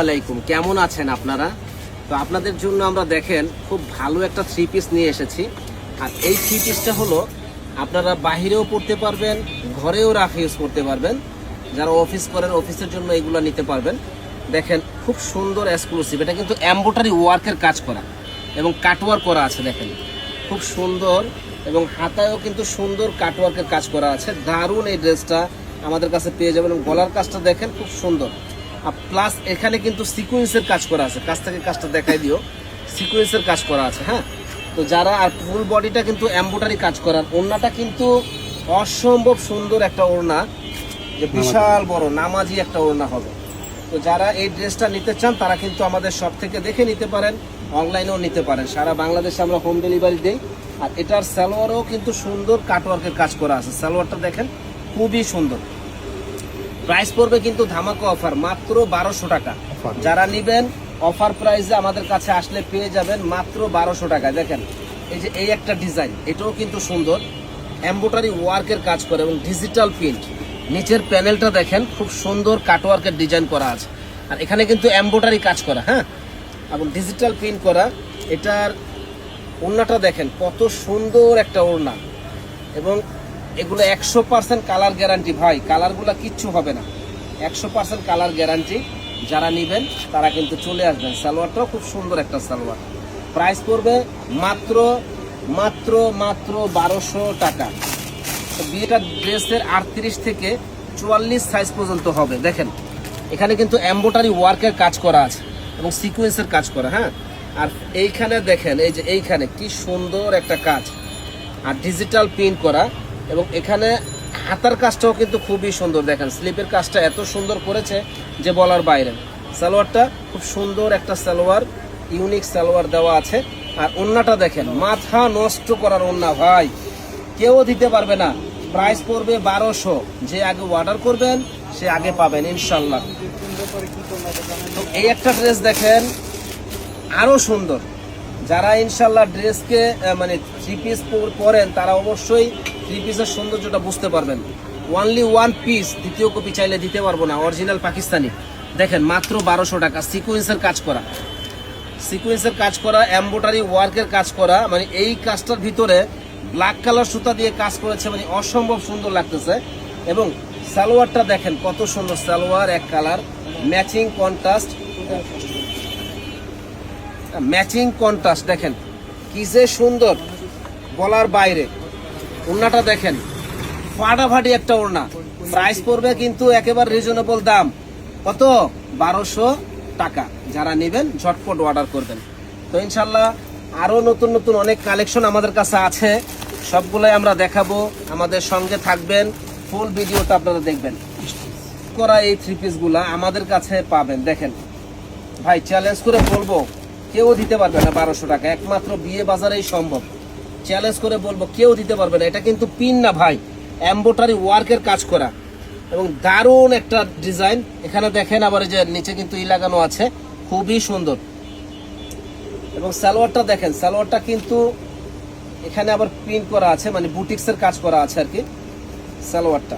আলাইকুম। কেমন আছেন আপনারা? তো আপনাদের জন্য আমরা দেখেন, খুব ভালো একটা থ্রি পিস নিয়ে এসেছি। আর এই থ্রি পিসটা হলো, আপনারা বাহিরেও পড়তে পারবেন, ঘরেও রাখে ইউজ করতে পারবেন। যারা অফিস করেন অফিসের জন্য এগুলো নিতে পারবেন। দেখেন, খুব সুন্দর এক্সক্লুসিভ এটা কিন্তু এম্বোটারি ওয়ার্কের কাজ করা এবং কাটওয়ার্ক করা আছে, দেখেন। খুব সুন্দর এবং হাতায়ও কিন্তু সুন্দর কাটওয়ার্কের কাজ করা আছে। দারুণ এই ড্রেসটা আমাদের কাছে পেয়ে যাবেন এবং গলার কাজটা দেখেন, খুব সুন্দর। প্লাস এখানে কিন্তু সিকুয়েন্সের কাজ করা আছে। কাছ থেকে কাজটা দেখাই দিও। সিকুয়েন্সের কাজ করা আছে হ্যাঁ? তো যারা আর ফুল বডিটা কিন্তু এম্বোটারি কাজ করার ওড়নাটা কিন্তু অসম্ভব সুন্দর একটা ওড়না। যে বিশাল বড় নামাজি একটা ওড়না হবে। তো যারা এই ড্রেসটা নিতে চান তারা কিন্তু আমাদের সব থেকে দেখে নিতে পারেন অনলাইনেও নিতে পারেন। সারা বাংলাদেশে আমরা হোম ডেলিভারি দিই। আর এটার সালোয়ারও কিন্তু সুন্দর কাটওয়ার্কের কাজ করা আছে। সালোয়ারটা দেখেন খুবই সুন্দর। প্রাইস পড়বে কিন্তু ধামাকা অফার মাত্র বারোশো টাকা। যারা নেবেন অফার প্রাইসে আমাদের কাছে আসলে পেয়ে যাবেন মাত্র বারোশো টাকা। দেখেন এই যে এই একটা ডিজাইন এটাও কিন্তু সুন্দর। এম্বোটারি ওয়ার্কের কাজ করে এবং ডিজিটাল প্রিন্ট। নিচের প্যানেলটা দেখেন খুব সুন্দর কাটওয়ার্কের ডিজাইন করা আছে। আর এখানে কিন্তু এম্বোটারি কাজ করা হ্যাঁ? এবং ডিজিটাল প্রিন্ট করা এটার ওড়নাটা দেখেন কত সুন্দর একটা ওড়না। এবং এগুলো একশো পার্সেন্ট কালার গ্যারান্টি ভাই কালারগুলো কিচ্ছু হবে না। একশো পার্সেন্ট কালার গ্যারান্টি যারা নেবেন, তারা কিন্তু চলে আসবেন। সালোয়ারটাও খুব সুন্দর একটা সালোয়ার। প্রাইস পড়বে মাত্র মাত্র মাত্র বারোশো টাকা। বিয়েটা ড্রেসের আটত্রিশ থেকে চুয়াল্লিশ সাইজ পর্যন্ত হবে। দেখেন, এখানে কিন্তু এম্বোটারি ওয়ার্কের কাজ করা আছে এবং সিকোয়েন্সের কাজ করা হ্যাঁ? আর এইখানে দেখেন, এই যে এইখানে কি সুন্দর একটা কাজ। আর ডিজিটাল প্রিন্ট করা। এবং এখানে হাতার কাজটাও কিন্তু খুবই সুন্দর। দেখেন, স্লিপের কাজটা এত সুন্দর করেছে যে বলার বাইরে সালোয়ারটা খুব সুন্দর একটা সালোয়ার ইউনিক সালোয়ার দেওয়া আছে। আর ওন্নাটা দেখেন, মাথা নষ্ট করার ওন্না, ভাই। কেউ দিতে পারবে না। প্রাইস পড়বে বারোশো। যে আগে অর্ডার করবেন, সে আগে পাবেন ইনশাল্লাহ তো এই একটা ড্রেস দেখেন, আরও সুন্দর। যারা ইনশাল্লাহ ড্রেসকে মানে থ্রি পিস পরেন, তারা অবশ্যই থ্রি পিসের সৌন্দর্যটা বুঝতে পারবেন। ওয়ানলি ওয়ান পিস দ্বিতীয় কপি চাইলে দিতে পারব না অরিজিনাল পাকিস্তানি। দেখেন, মাত্র বারোশো টাকা সিকুয়েন্সের কাজ করা। সিকুয়েন্সের কাজ করা এম্বোটারি ওয়ার্কের কাজ করা মানে এই কাজটার ভিতরে ব্ল্যাক কালার সুতা দিয়ে কাজ করেছে মানে অসম্ভব সুন্দর লাগতেছে। এবং সালোয়ারটা দেখেন, কত সুন্দর সালোয়ার, এক colour matching contrast matching contrast, দেখেন। কি যে সুন্দর বলার বাইরে। ওড়নাটা দেখেন। ফাটাফাটি একটা ওড়না। প্রাইস পড়বে কিন্তু একেবারে রিজনেবল দাম। কত? বারোশো টাকা। যারা নেবেন, ঝটপট অর্ডার করবেন। তো ইনশাল্লাহ আরও নতুন নতুন অনেক কালেকশন আমাদের কাছে আছে। সবগুলোই আমরা দেখাবো। আমাদের সঙ্গে থাকবেন। ফুল ভিডিওটা আপনারা দেখবেন। করা এই থ্রি পিসগুলা আমাদের কাছে পাবেন। দেখেন। ভাই চ্যালেঞ্জ করে বলব। কেউ দিতে পারবে না বারোশো টাকা। একমাত্র বিয়ে বাজারেই সম্ভব। চ্যালেঞ্জ করে বলব, কেউ দিতে পারবে না। এটা কিন্তু পিন না ভাই। এম্বোটারি ওয়ার্কের কাজ করা। এবং দারুণ একটা ডিজাইন এখানে দেখেন আবার যে নিচে কিন্তু ই লাগানো আছে। খুবই সুন্দর। এবং সালোয়ারটা দেখেন, সালোয়ারটা কিন্তু এখানে আবার প্রিন্ট করা আছে মানে বুটিক্সের কাজ করা আছে আর কি। সালোয়ারটা।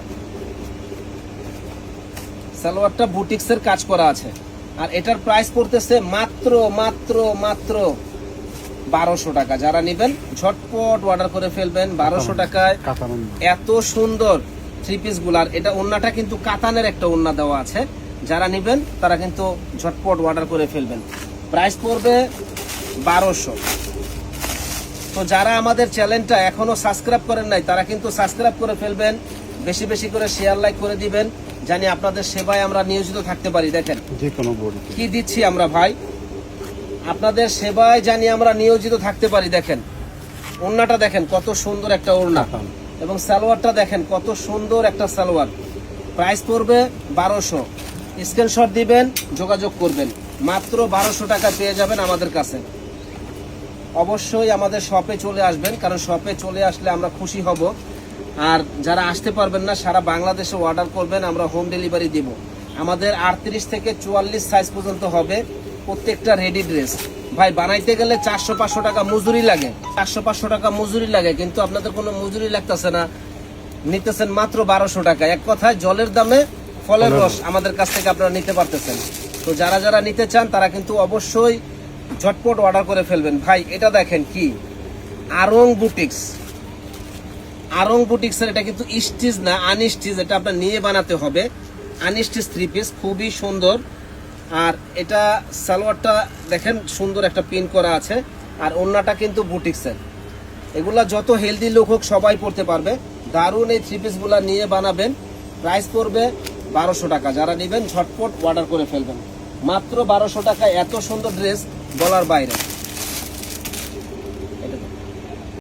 সালোয়ারটা বুটিক্সের কাজ করা আছে। আর এটার প্রাইস পড়তেছে মাত্র মাত্র মাত্র বারোশো টাকা। যারা নেবেন ঝটপট অর্ডার করে ফেলবেন বারোশো টাকায়। এত সুন্দর থ্রি পিসগুলার এটা ওন্নাটা কিন্তু কাতানের একটা ওন্না দেওয়া আছে। যারা নেবেন তারা কিন্তু ঝটপট অর্ডার করে ফেলবেন। প্রাইস পড়বে বারোশো। তো যারা আমাদের চ্যানেলটা এখনও সাবস্ক্রাইব করেন নাই তারা কিন্তু সাবস্ক্রাইব করে ফেলবেন। বেশি বেশি করে শেয়ার লাইক করে দিবেন। জানি আপনাদের সেবায় আমরা নিয়োজিত থাকতে পারি দেখেন। যে কোনো কি দিচ্ছি আমরা ভাই? আপনাদের সেবায় জানি আমরা নিয়োজিত থাকতে পারি দেখেন। ওড়নাটা দেখেন কত সুন্দর একটা ওড়না। এবং সালোয়ারটা দেখেন কত সুন্দর একটা সালোয়ার। প্রাইস পড়বে বারোশো। স্ক্রিনশট দিবেন যোগাযোগ করবেন। মাত্র বারোশো টাকা পেয়ে যাবেন আমাদের কাছে। অবশ্যই আমাদের শপে চলে আসবেন কারণ শপে চলে আসলে আমরা খুশি হব। আর যারা আসতে পারবেন না সারা বাংলাদেশে অর্ডার করবেন আমরা হোম ডেলিভারি দিব। আমাদের আটত্রিশ থেকে চুয়াল্লিশ সাইজ পর্যন্ত হবে প্রত্যেকটা রেডি ড্রেস ভাই বানাইতে গেলে চারশো পাঁচশো টাকা মজুরি লাগে। চারশো পাঁচশো টাকা মজুরি লাগে কিন্তু আপনাদের কোনো মজুরি লাগতেছে না। নিতেছেন মাত্র বারোশো টাকা। এক কথায় জলের দামে ফলের রস আমাদের কাছ থেকে আপনারা নিতে পারতেছেন। তো যারা যারা নিতে চান তারা কিন্তু অবশ্যই ঝটপট অর্ডার করে ফেলবেন। ভাই এটা দেখেন কি? আরং বুটিক্স আরং বুটিক্সের এটা কিন্তু স্টিচ না আনস্টিচ এটা আপনার নিয়ে বানাতে হবে। আনস্টিচ থ্রি পিস খুবই সুন্দর। আর এটা সালোয়ারটা দেখেন, সুন্দর একটা পিন করা আছে। আর ওন্নাটা কিন্তু বুটিক্সের এগুলা যত হেলদি লোক হোক, সবাই পড়তে পারবে। দারুণ এই থ্রি পিসগুলা নিয়ে বানাবেন। প্রাইস পড়বে বারোশো টাকা। যারা নেবেন, ঝটপট অর্ডার করে ফেলবেন। মাত্র বারোশো টাকা, এত সুন্দর ড্রেস বলার বাইরে।